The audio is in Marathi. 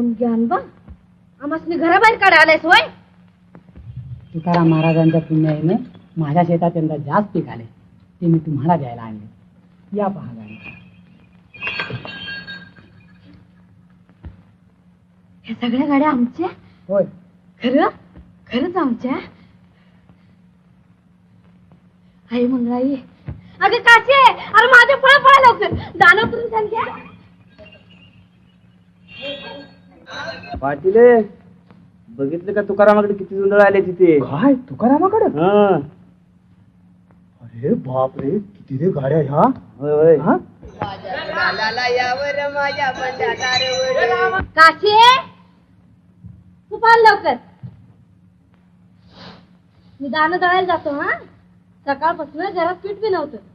ज्ञान बा? आम्हाला घराबाहेर काढायलायस होय? तुकाराम महाराजांच्या पुण्याईने माझ्या शेतात यंदा जास्त पीक आले. ते मी तुम्हाला द्यायला आणले. या पहा ह्या सगळ्या गाड्या आमच्या? होय. खरं? खरंच आमच्या? आई मंगळाई. अगं काशी अरे माझे फळ फळ लवकर. पाटील बघितलं का तुकारामाकडे किती जुंडळ आले तिथे? काय? तुकारामाकडे? हा. अरे बाप रे किती रे गाड्या ह्या. होय होय. हा? काशी? तू पाल लवकर. मी दाना दळायला जातो हा? सकाळपासून घरात पीठ बी नव्हतं.